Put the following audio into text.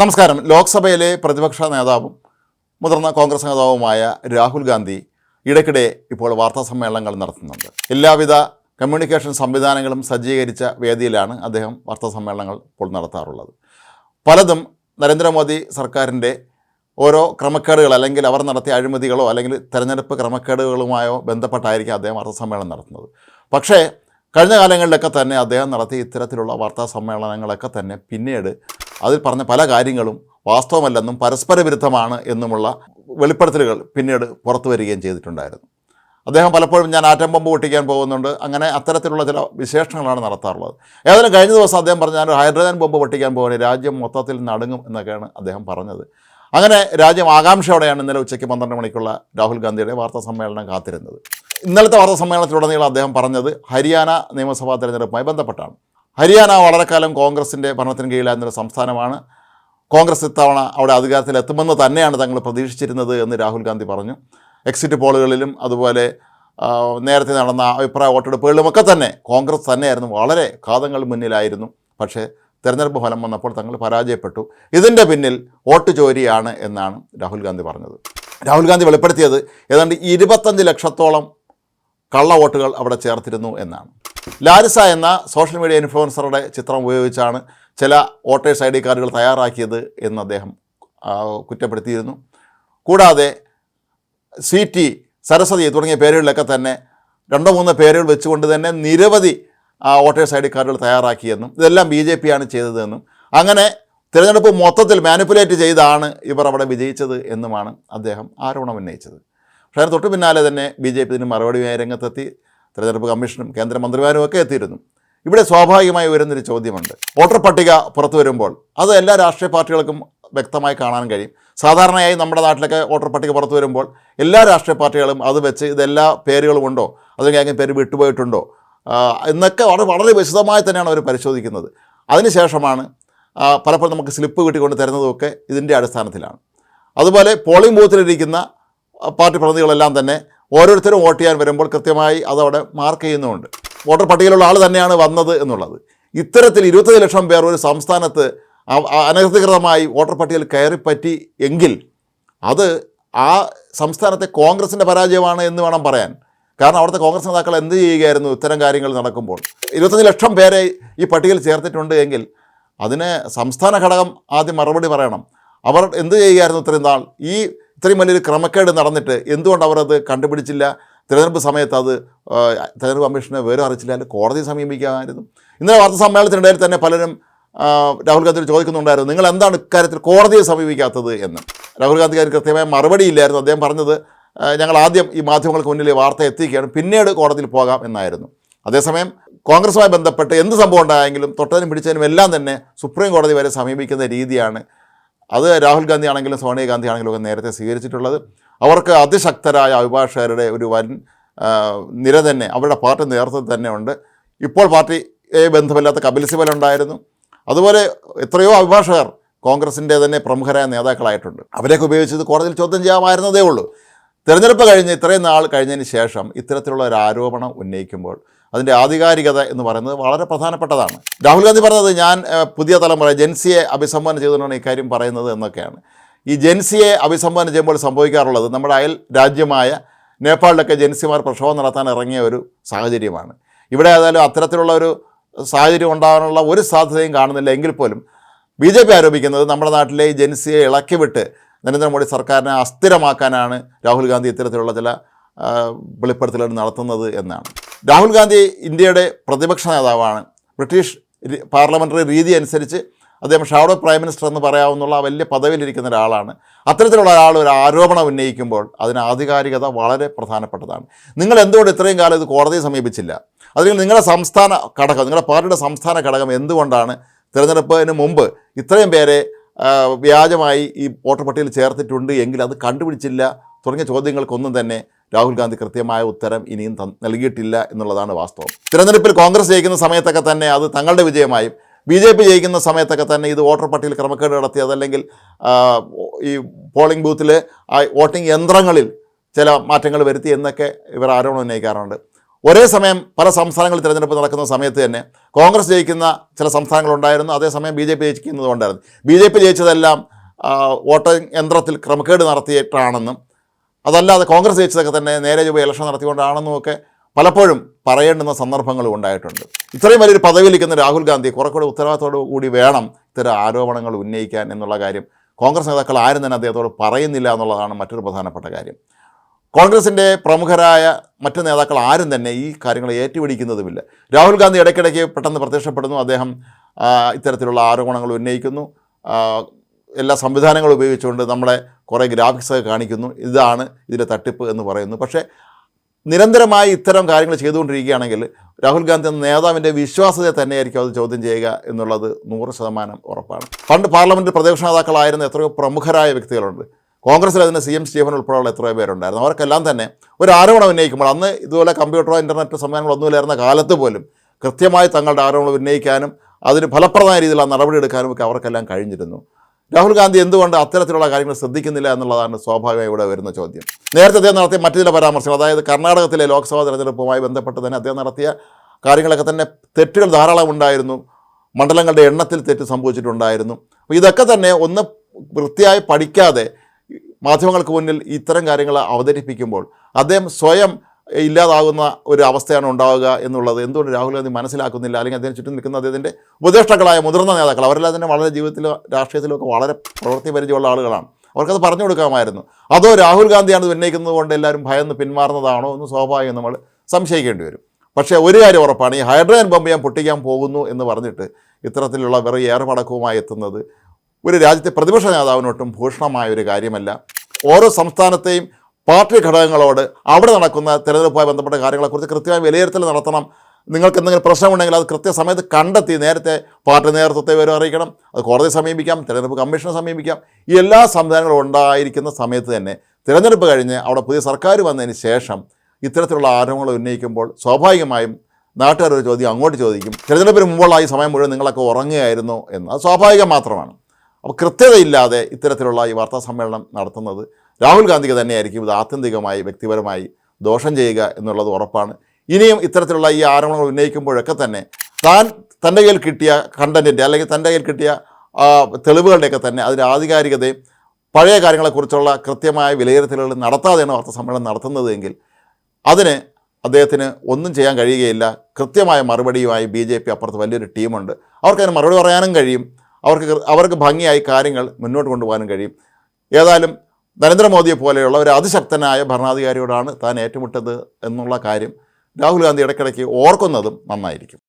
നമസ്കാരം. ലോക്സഭയിലെ പ്രതിപക്ഷ നേതാവും മുതിർന്ന കോൺഗ്രസ് നേതാവുമായ രാഹുൽ ഗാന്ധി ഇടയ്ക്കിടെ ഇപ്പോൾ വാർത്താ സമ്മേളനങ്ങൾ നടത്തുന്നുണ്ട്. എല്ലാവിധ കമ്മ്യൂണിക്കേഷൻ സംവിധാനങ്ങളും സജ്ജീകരിച്ച വേദിയിലാണ് അദ്ദേഹം വാർത്താ സമ്മേളനങ്ങൾ ഇപ്പോൾ നടത്താറുള്ളത്. പലതും നരേന്ദ്രമോദി സർക്കാരിന്റെ ഓരോ ക്രമക്കേടുകൾ അല്ലെങ്കിൽ അവർ നടത്തിയ അഴിമതികളോ അല്ലെങ്കിൽ തെരഞ്ഞെടുപ്പ് ക്രമക്കേടുകളുമായോ ബന്ധപ്പെട്ടായിരിക്കും അദ്ദേഹം വാർത്താ സമ്മേളനം നടത്തുന്നത്. പക്ഷേ കഴിഞ്ഞ കാലങ്ങളിലൊക്കെ തന്നെ അദ്ദേഹം നടത്തിയ ഇത്തരത്തിലുള്ള വാർത്താ സമ്മേളനങ്ങളൊക്കെ തന്നെ പിന്നീട് അതിൽ പറഞ്ഞ പല കാര്യങ്ങളും വാസ്തവമല്ലെന്നും പരസ്പര വിരുദ്ധമാണ് എന്നുമുള്ള വെളിപ്പെടുത്തലുകൾ പിന്നീട് പുറത്തു വരികയും ചെയ്തിട്ടുണ്ടായിരുന്നു. അദ്ദേഹം പലപ്പോഴും ഞാൻ ആറ്റം ബോംബ് പൊട്ടിക്കാൻ പോകുന്നുണ്ട്. അങ്ങനെ അത്തരത്തിലുള്ള ചില വിശേഷങ്ങളാണ് നടത്താറുള്ളത്. ഏതായാലും കഴിഞ്ഞ ദിവസം അദ്ദേഹം പറഞ്ഞു ഞാൻ ഹൈഡ്രജൻ ബോംബ് പൊട്ടിക്കാൻ പോകുന്നത് രാജ്യം മൊത്തത്തിൽ നടുങ്ങും എന്നൊക്കെയാണ് അദ്ദേഹം പറഞ്ഞത്. അങ്ങനെ രാജ്യം ആകാംക്ഷയോടെയാണ് ഇന്നലെ ഉച്ചയ്ക്ക് പന്ത്രണ്ട് മണിക്കുള്ള രാഹുൽ ഗാന്ധിയുടെ വാർത്താ സമ്മേളനം കാത്തിരുന്നത്. ഇന്നലത്തെ വാർത്താ സമ്മേളനത്തിലുടനീളം അദ്ദേഹം പറഞ്ഞത് ഹരിയാന നിയമസഭാ തെരഞ്ഞെടുപ്പുമായി ബന്ധപ്പെട്ടാണ്. ഹരിയാന വളരെ കാലം കോൺഗ്രസിന്റെ ഭരണത്തിന് കീഴിലായിരുന്നൊരു സംസ്ഥാനമാണ്. കോൺഗ്രസ് ഇത്തവണ അവിടെ അധികാരത്തിൽ എത്തുമെന്ന് തന്നെയാണ് തങ്ങൾ പ്രതീക്ഷിച്ചിരുന്നത് എന്ന് രാഹുൽ ഗാന്ധി പറഞ്ഞു. എക്സിറ്റ് പോളുകളിലും അതുപോലെ നേരത്തെ നടന്ന അഭിപ്രായ വോട്ടെടുപ്പുകളിലുമൊക്കെ തന്നെ കോൺഗ്രസ് തന്നെയായിരുന്നു വളരെ ഘാതങ്ങൾ മുന്നിലായിരുന്നു. പക്ഷേ തെരഞ്ഞെടുപ്പ് ഫലം വന്നപ്പോൾ തങ്ങൾ പരാജയപ്പെട്ടു. ഇതിന്റെ പിന്നിൽ വോട്ട് ചോരിയാണ് എന്നാണ് രാഹുൽ ഗാന്ധി പറഞ്ഞത്. രാഹുൽ ഗാന്ധി വെളിപ്പെടുത്തിയത് ഏതാണ്ട് ഇരുപത്തഞ്ച് ലക്ഷത്തോളം കള്ള വോട്ടുകൾ അവിടെ ചേർത്തിരുന്നു എന്നാണ്. ലാരിസ എന്ന സോഷ്യൽ മീഡിയ ഇൻഫ്ലുവൻസറുടെ ചിത്രം ഉപയോഗിച്ചാണ് ചില വോട്ടേഴ്സ് ഐ ഡി കാർഡുകൾ തയ്യാറാക്കിയത് എന്ന് അദ്ദേഹം കുറ്റപ്പെടുത്തിയിരുന്നു. കൂടാതെ സി ടി സരസ്വതി തുടങ്ങിയ പേരുകളിലൊക്കെ തന്നെ രണ്ടോ മൂന്നോ പേരുകൾ വെച്ചുകൊണ്ട് തന്നെ നിരവധി വോട്ടേഴ്സ് ഐ ഡി കാർഡുകൾ തയ്യാറാക്കിയെന്നും ഇതെല്ലാം ബി ജെ പി ആണ് ചെയ്തതെന്നും അങ്ങനെ തിരഞ്ഞെടുപ്പ് മൊത്തത്തിൽ മാനിപ്പുലേറ്റ് ചെയ്താണ് ഇവർ അവിടെ വിജയിച്ചത് എന്നുമാണ് അദ്ദേഹം ആരോപണം ഉന്നയിച്ചത്. പക്ഷേ അതിന് തൊട്ടു പിന്നാലെ തന്നെ ബി ജെ പി ഇതിന് മറുപടിയായി രംഗത്തെത്തി. തെരഞ്ഞെടുപ്പ് കമ്മീഷനും കേന്ദ്രമന്ത്രിമാരും ഒക്കെ എത്തിയിരുന്നു. ഇവിടെ സ്വാഭാവികമായി വരുന്നൊരു ചോദ്യമുണ്ട്. വോട്ടർ പട്ടിക പുറത്തു വരുമ്പോൾ അത് എല്ലാ രാഷ്ട്രീയ പാർട്ടികൾക്കും വ്യക്തമായി കാണാൻ കഴിയും. സാധാരണയായി നമ്മുടെ നാട്ടിലൊക്കെ വോട്ടർ പട്ടിക പുറത്തു വരുമ്പോൾ എല്ലാ രാഷ്ട്രീയ പാർട്ടികളും അത് വെച്ച് ഇതെല്ലാ പേരുകളും ഉണ്ടോ? അല്ലെങ്കിൽ അങ്ങനെ പേര് വിട്ടുപോയിട്ടുണ്ടോ? എന്നൊക്കെ വളരെ വളരെ വിശദമായി തന്നെയാണ് അവർ പരിശോധിക്കുന്നത്. അതിനുശേഷമാണ് പലപ്പോഴും നമുക്ക് സ്ലിപ്പ് കിട്ടിക്കൊണ്ട് തരുന്നതൊക്കെ ഇതിന്റെ അടിസ്ഥാനത്തിലാണ്. അതുപോലെ പോളിംഗ് ബൂത്തിലിരിക്കുന്ന പാർട്ടി പ്രതിനിധികളെല്ലാം തന്നെ ഓരോരുത്തരും വോട്ട് ചെയ്യാൻ വരുമ്പോൾ കൃത്യമായി അതവിടെ മാർക്ക് ചെയ്യുന്നുമുണ്ട്. വോട്ടർ പട്ടികയിലുള്ള ആൾ തന്നെയാണ് വന്നത് എന്നുള്ളത്. ഇത്തരത്തിൽ ഇരുപത്തഞ്ച് ലക്ഷം പേർ ഒരു സംസ്ഥാനത്ത് അനധികൃതമായി വോട്ടർ പട്ടികയിൽ കയറിപ്പറ്റി എങ്കിൽ അത് ആ സംസ്ഥാനത്തെ കോൺഗ്രസിന്റെ പരാജയമാണ് എന്ന് വേണം പറയാൻ. കാരണം അവിടുത്തെ കോൺഗ്രസ് നേതാക്കൾ എന്ത് ചെയ്യുകയായിരുന്നു? ഇത്തരം കാര്യങ്ങൾ നടക്കുമ്പോൾ. ഇരുപത്തഞ്ച് ലക്ഷം പേരെ ഈ പട്ടികയിൽ ചേർത്തിട്ടുണ്ട് എങ്കിൽ അതിന് സംസ്ഥാന ഘടകം ആദ്യം മറുപടി പറയണം. അവർ എന്ത് ചെയ്യുകയായിരുന്നു ഇത്രയും നാൾ? ഈ ഇത്രയും വലിയൊരു ക്രമക്കേട് നടന്നിട്ട് എന്തുകൊണ്ട് അവരത് കണ്ടുപിടിച്ചില്ല? തിരഞ്ഞെടുപ്പ് സമയത്ത് അത് തിരഞ്ഞെടുപ്പ് കമ്മീഷനെ വേറെ അറിയിച്ചില്ല അല്ലെങ്കിൽ കോടതിയെ സമീപിക്കാമായിരുന്നു. ഇന്നലെ വാർത്താ സമ്മേളനത്തിനിടയിൽ തന്നെ പലരും രാഹുൽ ഗാന്ധി ചോദിക്കുന്നുണ്ടായിരുന്നു നിങ്ങൾ എന്താണ് ഇക്കാര്യത്തിൽ കോടതിയെ സമീപിക്കാത്തത് എന്ന്? രാഹുൽ ഗാന്ധി കാര്യം കൃത്യമായ മറുപടി ഇല്ലായിരുന്നു. അദ്ദേഹം പറഞ്ഞത് ഞങ്ങൾ ആദ്യം ഈ മാധ്യമങ്ങൾക്ക് മുന്നിൽ വാർത്ത എത്തിക്കുകയാണ് പിന്നീട് കോടതിയിൽ പോകാം എന്നായിരുന്നു. അതേസമയം കോൺഗ്രസുമായി ബന്ധപ്പെട്ട് എന്ത് സംഭവം ഉണ്ടായെങ്കിലും തൊട്ടതിനും പിടിച്ചതിനും എല്ലാം തന്നെ സുപ്രീം കോടതി വരെ സമീപിക്കുന്ന രീതിയാണ് അത് രാഹുൽ ഗാന്ധി ആണെങ്കിലും സോണിയാഗാന്ധി ആണെങ്കിലും ഒക്കെ നേരത്തെ സ്വീകരിച്ചിട്ടുള്ളത്. അവർക്ക് അതിശക്തരായ അഭിഭാഷകരുടെ ഒരു വൻ നിര തന്നെ അവരുടെ പാർട്ടി നേതൃത്വത്തിൽ തന്നെ ഉണ്ട്. ഇപ്പോൾ പാർട്ടിയെ ബന്ധമില്ലാത്ത കപിൽ സിബൽ ഉണ്ടായിരുന്നു. അതുപോലെ എത്രയോ അഭിഭാഷകർ കോൺഗ്രസിന്റെ തന്നെ പ്രമുഖരായ നേതാക്കളായിട്ടുണ്ട്. അവരെയൊക്കെ ഉപയോഗിച്ചത് കോടതിയിൽ ചോദ്യം ചെയ്യാമായിരുന്നതേ ഉള്ളൂ. തിരഞ്ഞെടുപ്പ് കഴിഞ്ഞ് ഇത്രയും നാൾ കഴിഞ്ഞതിന് ശേഷം ഇത്തരത്തിലുള്ള ഒരു ആരോപണം ഉന്നയിക്കുമ്പോൾ അതിന്റെ ആധികാരികത എന്ന് പറയുന്നത് വളരെ പ്രധാനപ്പെട്ടതാണ്. രാഹുൽ ഗാന്ധി പറഞ്ഞത് ഞാൻ പുതിയ തലമുറ ജെൻസിയെ അഭിസംബോധന ചെയ്തുകൊണ്ടാണ് ഇക്കാര്യം പറയുന്നത് എന്നൊക്കെയാണ്. ഈ ജെൻസിയെ അഭിസംബോധന ചെയ്യുമ്പോൾ സംഭവിക്കാറുള്ളത് നമ്മുടെ അയൽ രാജ്യമായ നേപ്പാളിലൊക്കെ ജെൻസിമാർ പ്രക്ഷോഭം നടത്താൻ ഇറങ്ങിയ ഒരു സാഹചര്യമാണ്. ഇവിടെ ഏതായാലും അത്തരത്തിലുള്ള ഒരു സാഹചര്യം ഉണ്ടാകാനുള്ള ഒരു സാധ്യതയും കാണുന്നില്ല. എങ്കിൽ പോലും ബി ജെ പി ആരോപിക്കുന്നത് നമ്മുടെ നാട്ടിലെ ജെൻസിയെ ഇളക്കിവിട്ട് നരേന്ദ്രമോദി സർക്കാരിനെ അസ്ഥിരമാക്കാനാണ് രാഹുൽ ഗാന്ധി ഇത്തരത്തിലുള്ള ചില വെളിപ്പെടുത്തലുകൾ നടത്തുന്നത് എന്നാണ്. രാഹുൽ ഗാന്ധി ഇന്ത്യയുടെ പ്രതിപക്ഷ നേതാവാണ്. ബ്രിട്ടീഷ് പാർലമെന്ററി രീതി അനുസരിച്ച് അദ്ദേഹം ഷാഡോ പ്രൈം മിനിസ്റ്റർ എന്ന് പറയാവുന്ന വലിയ പദവിയിലിരിക്കുന്ന ഒരാളാണ്. അത്തരത്തിലുള്ള ഒരാൾ ഒരു ആരോപണം ഉന്നയിക്കുമ്പോൾ അതിന് ആധികാരികത വളരെ പ്രധാനപ്പെട്ടതാണ്. നിങ്ങൾ എന്തുകൊണ്ട് ഇത്രയും കാലം ഇത് കോടതിയെ സമീപിച്ചില്ല? അല്ലെങ്കിൽ നിങ്ങളുടെ സംസ്ഥാന ഘടകം നിങ്ങളുടെ പാർട്ടിയുടെ സംസ്ഥാന ഘടകം എന്തുകൊണ്ടാണ് തിരഞ്ഞെടുപ്പിന് മുമ്പ് ഇത്രയും പേരെ വ്യാജമായി ഈ വോട്ടർ പട്ടികയിൽ ചേർത്തിട്ടുണ്ട് എങ്കിൽ അത് കണ്ടുപിടിച്ചില്ല? തുടങ്ങിയ ചോദ്യങ്ങൾക്കൊന്നും തന്നെ രാഹുൽ ഗാന്ധി കൃത്യമായ ഉത്തരം ഇനിയും നൽകിയിട്ടില്ല എന്നുള്ളതാണ് വാസ്തവം. തിരഞ്ഞെടുപ്പിൽ കോൺഗ്രസ് ജയിക്കുന്ന സമയത്തൊക്കെ തന്നെ അത് തങ്ങളുടെ വിജയമായും ബി ജെ പി ജയിക്കുന്ന സമയത്തൊക്കെ തന്നെ ഇത് വോട്ടർ പട്ടികയിൽ ക്രമക്കേട് നടത്തിയത് അല്ലെങ്കിൽ ഈ പോളിംഗ് ബൂത്തിൽ വോട്ടിംഗ് യന്ത്രങ്ങളിൽ ചില മാറ്റങ്ങൾ വരുത്തി എന്നൊക്കെ ഇവർ ആരോപണം ഉന്നയിക്കാറുണ്ട്. ഒരേ സമയം പല സംസ്ഥാനങ്ങളിൽ തിരഞ്ഞെടുപ്പ് നടക്കുന്ന സമയത്ത് തന്നെ കോൺഗ്രസ് ജയിക്കുന്ന ചില സംസ്ഥാനങ്ങളുണ്ടായിരുന്നു അതേസമയം ബി ജെ പി ജയിക്കുന്നതുകൊണ്ടായിരുന്നു ബി ജെ പി ജയിച്ചതെല്ലാം വോട്ടിംഗ് യന്ത്രത്തിൽ ക്രമക്കേട് നടത്തിയിട്ടാണെന്നും അതല്ലാതെ കോൺഗ്രസ് ജയിച്ചതൊക്കെ തന്നെ നേരെ ചൊവ്വ ഇലക്ഷൻ നടത്തിക്കൊണ്ടാണെന്നും ഒക്കെ പലപ്പോഴും പറയേണ്ടുന്ന സന്ദർഭങ്ങളും ഉണ്ടായിട്ടുണ്ട്. ഇത്രയും വലിയൊരു പദവിയിലിരിക്കുന്ന രാഹുൽ ഗാന്ധി കുറെക്കൂടെ ഉത്തരവാദിത്തോടു കൂടി വേണം ഇത്തരം ആരോപണങ്ങൾ ഉന്നയിക്കാൻ എന്നുള്ള കാര്യം കോൺഗ്രസ് നേതാക്കൾ ആരും തന്നെ അദ്ദേഹത്തോട് പറയുന്നില്ല എന്നുള്ളതാണ് മറ്റൊരു പ്രധാനപ്പെട്ട കാര്യം. കോൺഗ്രസിന്റെ പ്രമുഖരായ മറ്റ് നേതാക്കൾ ആരും തന്നെ ഈ കാര്യങ്ങൾ ഏറ്റുപിടിക്കുന്നതുമില്ല. രാഹുൽ ഗാന്ധി ഇടയ്ക്കിടയ്ക്ക് പെട്ടെന്ന് പ്രത്യക്ഷപ്പെടുന്നു. അദ്ദേഹം ഇത്തരത്തിലുള്ള ആരോപണങ്ങൾ ഉന്നയിക്കുന്നു. എല്ലാ സംവിധാനങ്ങളും ഉപയോഗിച്ചുകൊണ്ട് നമ്മളെ കുറേ ഗ്രാഫിക്സ് ഒക്കെ കാണിക്കുന്നു. ഇതാണ് ഇതിന്റെ തട്ടിപ്പ് എന്ന് പറയുന്നു. പക്ഷേ നിരന്തരമായി ഇത്തരം കാര്യങ്ങൾ ചെയ്തുകൊണ്ടിരിക്കുകയാണെങ്കിൽ രാഹുൽ ഗാന്ധി എന്ന നേതാവിന്റെ വിശ്വാസത്തെ തന്നെയായിരിക്കും അത് ചോദ്യം ചെയ്യുക എന്നുള്ളത് നൂറ് ശതമാനം ഉറപ്പാണ്. പണ്ട് പാർലമെന്റിൽ പ്രതിപക്ഷ നേതാക്കളായിരുന്ന എത്രയോ പ്രമുഖരായ വ്യക്തികളുണ്ട്. കോൺഗ്രസ്സിൽ അതിന് സി എം സ്റ്റീഫൻ ഉൾപ്പെടെയുള്ള എത്രയോ പേരുണ്ടായിരുന്നു. അവർക്കെല്ലാം തന്നെ ഒരു ആരോപണം ഉന്നയിക്കുമ്പോൾ അന്ന് ഇതുപോലെ കമ്പ്യൂട്ടറോ ഇന്റർനെറ്റ് സംവിധാനങ്ങളൊന്നുമില്ലായിരുന്ന കാലത്ത് പോലും കൃത്യമായി തങ്ങളുടെ ആരോപണം ഉന്നയിക്കാനും അതിന് ഫലപ്രദമായ രീതിയിലുള്ള നടപടിയെടുക്കാനും ഒക്കെ അവർക്കെല്ലാം കഴിഞ്ഞിരുന്നു. രാഹുൽ ഗാന്ധി എന്തുകൊണ്ട് അത്തരത്തിലുള്ള കാര്യങ്ങൾ ശ്രദ്ധിക്കുന്നില്ല എന്നുള്ളതാണ് സ്വാഭാവികമായി ഇവിടെ വരുന്ന ചോദ്യം. നേരത്തെ അദ്ദേഹം നടത്തിയ മറ്റു ചില പരാമർശങ്ങൾ അതായത് കർണാടകത്തിലെ ലോക്സഭാ തെരഞ്ഞെടുപ്പുമായി ബന്ധപ്പെട്ട് തന്നെ അദ്ദേഹം നടത്തിയ കാര്യങ്ങളൊക്കെ തന്നെ തെറ്റുകൾ ധാരാളം ഉണ്ടായിരുന്നു. മണ്ഡലങ്ങളുടെ എണ്ണത്തിൽ തെറ്റ് സംഭവിച്ചിട്ടുണ്ടായിരുന്നു. അപ്പോൾ ഇതൊക്കെ തന്നെ ഒന്ന് വൃത്തിയായി പഠിക്കാതെ മാധ്യമങ്ങൾക്ക് മുന്നിൽ ഇത്തരം കാര്യങ്ങൾ അവതരിപ്പിക്കുമ്പോൾ അദ്ദേഹം സ്വയം ഇല്ലാതാകുന്ന ഒരു അവസ്ഥയാണ് ഉണ്ടാവുക എന്നുള്ളത്. എന്തുകൊണ്ട് രാഹുൽ ഗാന്ധി മനസ്സിലാക്കുന്നില്ല? അല്ലെങ്കിൽ അദ്ദേഹം ചുറ്റും നിൽക്കുന്ന അദ്ദേഹത്തിന്റെ ഉപദേഷ്ടാക്കളായ മുതിർന്ന നേതാക്കൾ അവരെല്ലാം തന്നെ വളരെ ജീവിതത്തിലോ രാഷ്ട്രീയത്തിലൊക്കെ വളരെ പ്രവൃത്തി പരിചയമുള്ള ആളുകളാണ്. അവർക്കത് പറഞ്ഞു കൊടുക്കാമായിരുന്നു. അതോ രാഹുൽ ഗാന്ധിയാണ് ഉന്നയിക്കുന്നത് കൊണ്ട് എല്ലാവരും ഭയന്ന് പിന്മാറുന്നതാണോ എന്ന് സ്വാഭാവികം നമ്മൾ സംശയിക്കേണ്ടി വരും. പക്ഷേ ഒരു കാര്യം ഉറപ്പാണ് ഈ ഹൈഡ്രജൻ ബോംബ് ഞാൻ പൊട്ടിക്കാൻ പോകുന്നു എന്ന് പറഞ്ഞിട്ട് ഇത്തരത്തിലുള്ള വെറും ഏറുപടക്കവുമായി എത്തുന്നത് ഒരു രാജ്യത്തെ പ്രതിപക്ഷ നേതാവിനൊട്ടും ഭൂഷണമായ ഒരു കാര്യമല്ല. ഓരോ സംസ്ഥാനത്തെയും പാർട്ടി ഘടകങ്ങളോട് അവിടെ നടക്കുന്ന തിരഞ്ഞെടുപ്പുമായി ബന്ധപ്പെട്ട കാര്യങ്ങളെക്കുറിച്ച് കൃത്യമായി വിലയിരുത്തൽ നടത്തണം. നിങ്ങൾക്ക് എന്തെങ്കിലും പ്രശ്നമുണ്ടെങ്കിൽ അത് കൃത്യസമയത്ത് കണ്ടെത്തി നേരത്തെ പാർട്ടി നേതൃത്വത്തെ വിവരം അറിയിക്കണം. അത് കോടതിയെ സമീപിക്കാം തിരഞ്ഞെടുപ്പ് കമ്മീഷനെ സമീപിക്കാം. ഈ എല്ലാ സംവിധാനങ്ങളും ഉണ്ടായിരിക്കുന്ന സമയത്ത് തന്നെ തിരഞ്ഞെടുപ്പ് കഴിഞ്ഞ് അവിടെ പുതിയ സർക്കാർ വന്നതിന് ശേഷം ഇത്തരത്തിലുള്ള ആരോപണങ്ങൾ ഉന്നയിക്കുമ്പോൾ സ്വാഭാവികമായും നാട്ടുകാർ ഒരു ചോദ്യം അങ്ങോട്ട് ചോദിക്കും. തിരഞ്ഞെടുപ്പിന് മുമ്പുള്ള ഈ സമയം മുഴുവൻ നിങ്ങളൊക്കെ ഉറങ്ങുകയായിരുന്നു എന്ന്. അത് സ്വാഭാവികം മാത്രമാണ്. അപ്പോൾ കൃത്യതയില്ലാതെ ഇത്തരത്തിലുള്ള ഈ വാർത്താ സമ്മേളനം നടത്തുന്നത് രാഹുൽ ഗാന്ധിക്ക് തന്നെയായിരിക്കും ഇത് ആത്യന്തികമായി വ്യക്തിപരമായി ദോഷം ചെയ്യുക എന്നുള്ളത് ഉറപ്പാണ്. ഇനിയും ഇത്തരത്തിലുള്ള ഈ ആരോപണങ്ങൾ ഉന്നയിക്കുമ്പോഴൊക്കെ തന്നെ താൻ തന്റെ കയ്യിൽ കിട്ടിയ കണ്ടന്റിന്റെ അല്ലെങ്കിൽ തന്റെ കയ്യിൽ കിട്ടിയ തെളിവുകളുടെയൊക്കെ തന്നെ അതിന്റെ ആധികാരികതയും പഴയ കാര്യങ്ങളെക്കുറിച്ചുള്ള കൃത്യമായ വിലയിരുത്തലുകൾ നടത്താതെയാണ് വാർത്താ സമ്മേളനം നടത്തുന്നതെങ്കിൽ അതിന് അദ്ദേഹത്തിന് ഒന്നും ചെയ്യാൻ കഴിയുകയില്ല. കൃത്യമായ മറുപടിയുമായി ബി ജെ പി അപ്പുറത്ത് വലിയൊരു ടീമുണ്ട്. അവർക്കതിന് മറുപടി പറയാനും കഴിയും. അവർക്ക് അവർക്ക് ഭംഗിയായി കാര്യങ്ങൾ മുന്നോട്ട് കൊണ്ടുപോകാനും കഴിയും. ഏതായാലും നരേന്ദ്രമോദിയെ പോലെയുള്ള ഒരു അതിശക്തനായ ഭരണാധികാരിയോടാണ് താൻ ഏറ്റുമുട്ടത് എന്നുള്ള കാര്യം രാഹുൽ ഗാന്ധി ഇടയ്ക്കിടയ്ക്ക് ഓർക്കുന്നതും നന്നായിരിക്കും.